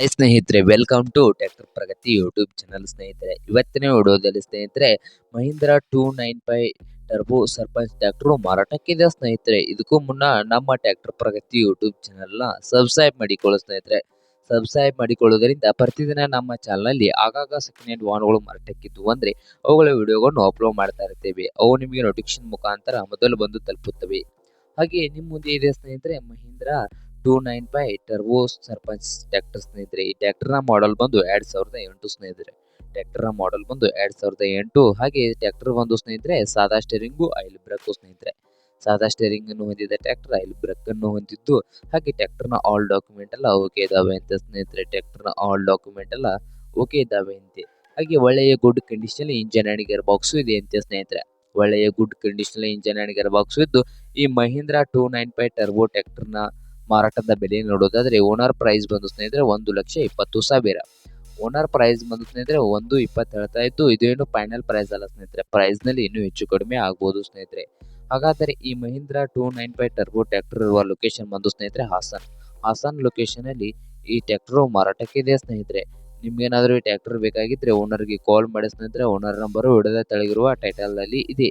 Hi ಸ್ನೇಹಿತರೆ welcome to tractor Pragati YouTube channel ಸ್ನೇಹಿತರೆ. ಇವತ್ತಿನ ವಿಡಿಯೋದಲ್ಲಿ ಸ್ನೇಹಿತರೆ, Mahindra two nine five turbo Sarpanch tractor ಮಾರಾಟಕ್ಕಿದೆ ಸ್ನೇಹಿತರೆ. ಇದಕ್ಕೂ ಮುನ್ನ ನಮ್ಮ ಟ್ಯಾಕ್ಟರ್ ಪ್ರಗತಿ ಯೂಟ್ಯೂಬ್ ಚಾನಲ್ನ ಸಬ್ಸ್ಕ್ರೈಬ್ ಮಾಡಿಕೊಳ್ಳೋ ಸ್ನೇಹಿತರೆ. ಸಬ್ಸ್ಕ್ರೈಬ್ ಮಾಡಿಕೊಳ್ಳೋದರಿಂದ ಪ್ರತಿದಿನ ನಮ್ಮ ಚಾನಲ್ನಲ್ಲಿ ಆಗಾಗ ಸೆಕೆಂಡ್ ಹ್ಯಾಂಡ್ ವಾಹನಗಳು ಮಾರಾಟಕ್ಕಿದ್ದು ಅಂದರೆ ಅವುಗಳ ವಿಡಿಯೋಗಳನ್ನು ಅಪ್ಲೋಡ್ ಮಾಡ್ತಾ ಇರ್ತೇವೆ. ಅವು ನಿಮಗೆ ನೋಟಿಫಿಕೇಶನ್ ಮುಖಾಂತರ ಮೊದಲು ಬಂದು ತಲುಪುತ್ತವೆ. ಹಾಗೆ ನಿಮ್ಮ ಮುಂದೆ ಇದೆ ಸ್ನೇಹಿತರೆ, Mahindra two nine five turbo Sarpanch tractor ಸ್ನೇಹಿತರೆ, ಈ ಟ್ಯಾಕ್ಟರ್ನ ಮಾಡೆಲ್ ಬಂದು ಎರಡು ಸಾವಿರದ ಎಂಟು ಸ್ನೇಹಿತರೆ. ಟ್ಯಾಕ್ಟರ್ನ ಮಾಡೆಲ್ ಬಂದು ಎರಡು ಸಾವಿರದ ಎಂಟು. ಹಾಗೆ ಟ್ಯಾಕ್ಟರ್ ಬಂದು ಸ್ನೇಹಿತರೆ, ಸಾದಾ ಸ್ಟೇರಿಂಗು ಐಲ್ ಬ್ರೇಕು ಸ್ನೇಹಿತರೆ. ಸಾದಾ ಸ್ಟೇರಿಂಗ್ ಅನ್ನು ಹೊಂದಿದ ಟ್ರ್ಯಾಕ್ಟರ್ ಆಯಿಲ್ ಬ್ರೇಕ್ ಅನ್ನು ಹೊಂದಿದ್ದು, ಹಾಗೆ ಟ್ರ್ಯಾಕ್ಟರ್ನ ಆಲ್ ಡಾಕ್ಯುಮೆಂಟ್ ಎಲ್ಲ ಓಕೆ ಇದಾವೆ ಅಂತ ಸ್ನೇಹಿತರೆ. ಟ್ರ್ಯಾಕ್ಟರ್ನ ಆಲ್ ಡಾಕ್ಯುಮೆಂಟ್ ಎಲ್ಲ ಓಕೆ ಇದಾವೆ ಅಂತೆ. ಹಾಗೆ ಒಳ್ಳೆಯ good condition engine and gear box ಇದೆ ಅಂತೆ ಸ್ನೇಹಿತರೆ. ಒಳ್ಳೆಯ good condition engine and gear box ಇದ್ದು, ಈ Mahindra two nine five turbo ಟ್ರ್ಯಾಕ್ಟರ್ನ ಮಾರಾಟದ ಬೆಲೆ ನೋಡೋದಾದ್ರೆ ಓನರ್ ಪ್ರೈಸ್ ಬಂದು ಸ್ನೇಹಿತರೆ ಒಂದು ಲಕ್ಷ ಇಪ್ಪತ್ತು ಸಾವಿರ. ಓನರ್ ಪ್ರೈಸ್ ಬಂದು ಸ್ನೇಹಿತರೆ ಒಂದು ಇಪ್ಪತ್ತು ಹೇಳ್ತಾ ಇದ್ದು ಇದೇನು ಫೈನಲ್ ಪ್ರೈಸ್ ಅಲ್ಲ ಸ್ನೇಹಿತರೆ. ಪ್ರೈಸ್ನಲ್ಲಿ ಇನ್ನೂ ಹೆಚ್ಚು ಕಡಿಮೆ ಆಗ್ಬೋದು ಸ್ನೇಹಿತರೆ. ಹಾಗಾದರೆ ಈ Mahindra two nine five turbo tractor ಇರುವ ಲೊಕೇಶನ್ ಬಂದು ಸ್ನೇಹಿತರೆ ಹಾಸನ್. ಹಾಸನ್ ಲೊಕೇಶನ್ ಅಲ್ಲಿ ಈ ಟ್ರ್ಯಾಕ್ಟರ್ ಇದೆ ಸ್ನೇಹಿತರೆ? ನಿಮ್ಗೇನಾದ್ರೂ ಈ ಬೇಕಾಗಿದ್ರೆ ಓನರ್ಗೆ ಕಾಲ್ ಮಾಡಿ ಸ್ನೇಹಿತರೆ. ಓನರ್ ನಂಬರು ವಿಡದ ತೆಳಗಿರುವ ಟೈಟಲ್ ಅಲ್ಲಿ ಇದೆ.